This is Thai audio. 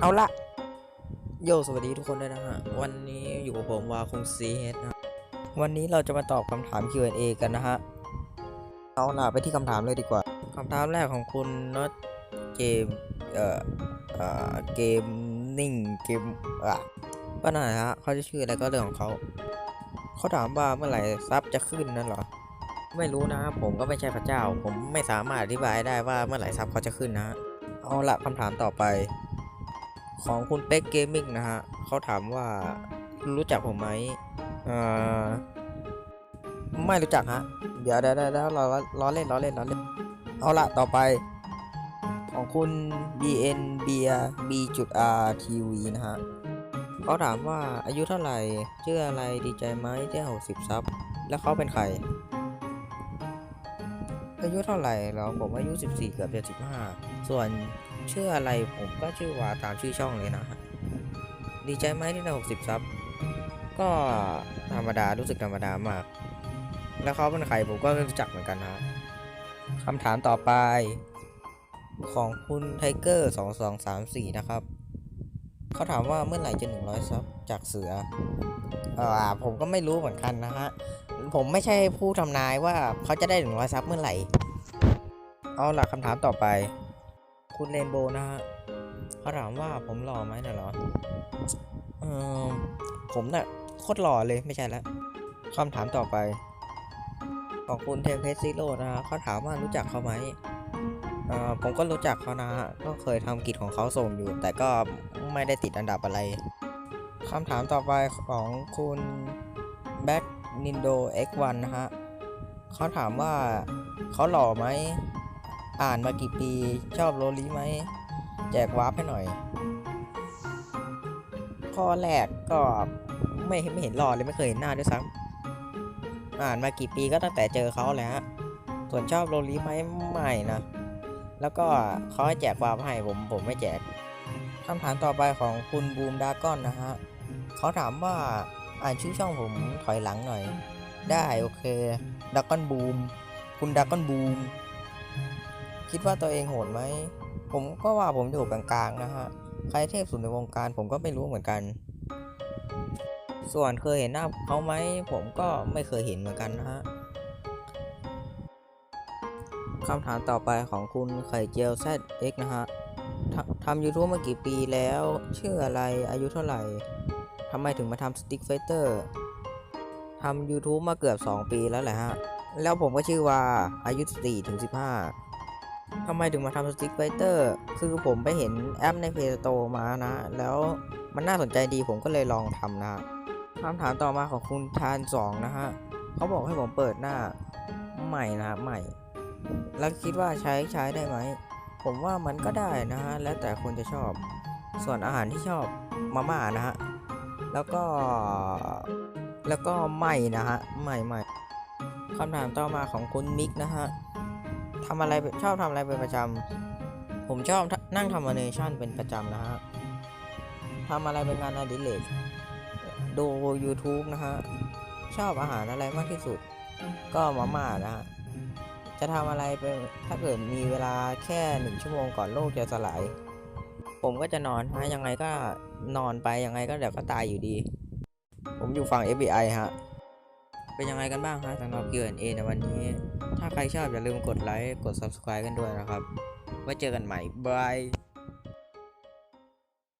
เอาละโยสวัสดีทุกคนด้วยนะฮะ วันนี้อยู่กับผมวาคุงซีเฮดนะวันนี้เราจะมาตอบคำถาม Q&A กันนะฮะ เอาล่ะไปที่คำถามเลยดีกว่าคำถามแรกของคุณน็อตเกม เอ่อ เอ่อ เกมนิ่ง เกมอะก็นั่นแหละฮะเขาจะชื่ออะไรก็เรื่องของเขา เขาถามว่าเมื่อไหร่ซับจะขึ้นนั่นเหรอ ไม่รู้นะผมก็ไม่ใช่พระเจ้า ผมไม่สามารถอธิบายได้ว่าเมื่อไหร่ซับเขาจะขึ้นนะฮะเอาละคำถามต่อไป ของคุณเป็กเกมมิ่งนะฮะเขาถามว่ารู้จักผมไหมเอ่อไม่รู้จักฮะ เดี๋ยวเดี๋ยวเดี๋ยวเดี๋ยวล้อล้อเล่นล้อเล่นล้อเล่น เอาละต่อไป ของคุณ bn b b จุด r tv นะฮะเขาถามว่าอายุเท่าไหร่ชื่ออะไรดีใจไหมที่หกสิบซับแล้วเขาเป็นใคร อายุเท่าไหร่เรอผมอายุ 14 เกือบจะ15 ส่วน ชื่ออะไรผมก็ชื่อว่าตามชื่อช่องเลยนะฮะดีใจไหมที่ได้60 ซับ ก็ธรรมดารู้สึกธรรมดามาก แล้วเขาเป็นใครผมก็ไม่รู้จักเหมือนกันนะคำถามต่อไป ของคุณไทเกอร์2234 นะครับ เขาถามว่าเมื่อไหร่จะ 100 ซับจากเสืออ่อผมก็ไม่รู้เหมือนกันนะฮะ ผมไม่ใช่ผู้ทำนายว่าเขาจะได้ 100 ซับเมื่อไหร่ เอาล่ะคำถามต่อไป คุณเรนโบนะฮะเขาถามว่าผมหล่อไหมน่ะเหรอเออผมน่ะโคตรหล่อเลยไม่ใช่แล้วคำถามต่อไป ของคุณเทมเพสซิโร่นะฮะเขาถามว่ารู้จักเขาไหมเออผมก็รู้จักเขานะฮะก็เคยทำกิจของเขาส่งอยู่ แต่ก็ไม่ได้ติดอันดับอะไรคำถามต่อไปของคุณแบ็ก Nindo X1 นะฮะเขาถามว่าเขาหล่อไหม อ่านมากี่ปี ชอบโรลีไหม แจกวาร์ปให้หน่อย ข้อแรกก็ไม่ไม่เห็นหล่อเลยไม่เคยเห็นหน้าด้วยซ้ำอ่านมากี่ปีก็ตั้งแต่เจอเขาและฮะส่วนชอบโรลีไหมไม่นะ แล้วก็เขาให้แจกวาร์ปให้ผมผมไม่แจกคำถามต่อไปของคุณบูมดากอนนะฮะเขาถามว่าอ่านชื่อช่องผมถอยหลังหน่อย ได้โอเคดักกอนบูมคุณดักกอนบูม คิดว่าตัวเองโหดไหม ผมก็ว่าผมอยู่กลางๆนะฮะ ใครเทพสุดในวงการผมก็ไม่รู้เหมือนกัน ส่วนเคยเห็นหน้าเขาไหม ผมก็ไม่เคยเห็นเหมือนกันนะฮะคำถามต่อไปของคุณไข่เจียว ZX นะฮะทำทำ YouTube มากี่ปีแล้ว ชื่ออะไรอายุเท่าไหร่ทำไมถึงมาทำสติ๊กไฟเตอร์ทำ YouTube มาเกือบ 2 ปีแล้วแหละฮะ แล้วผมก็ชื่อว่าอายุ 4 ถึง 15 ทำไมถึงมาทำสติ๊กไฟเตอร์ คือผมไปเห็นแอปใน Play Store มานะ แล้วมันน่าสนใจดีผมก็เลยลองทำนะคำถามต่อมาของคุณทาน 2 นะฮะเขาบอกให้ผมเปิดหน้าใหม่นะครับใหม่ แล้วคิดว่าใช้ใช้ได้ไหม ผมว่ามันก็ได้นะฮะ แล้วแต่คนจะชอบ ส่วนอาหารที่ชอบมาม่านะฮะ แล้วก็ แล้วก็ไม่นะฮะไม่ไม่คำถามต่อมาของคุณมิกนะฮะ ทำอะไรชอบทำอะไรเป็นประจำผมชอบนั่งทำอนิเมชันเป็นประจำนะฮะทำอะไรเป็นงานอดิเรกดู YouTube นะฮะ ชอบอาหารอะไรมากที่สุด ก็มาม่านะฮะ จะทำอะไรเป็นถ้าเกิดมีเวลาแค่หนึ่งชั่วโมงก่อนโลกจะสลาย ผมก็จะนอนฮะ ยังไงก็นอนไป ยังไงก็เดี๋ยวก็ตายอยู่ดี ผมอยู่ฝั่ง FBI ฮะ เป็นยังไงกันบ้างฮะสำหรับ Q&A ในวันนี้ ใครชอบอย่าลืมกดไลค์ กด Subscribe กันด้วยนะครับ ไว้เจอกันใหม่บาย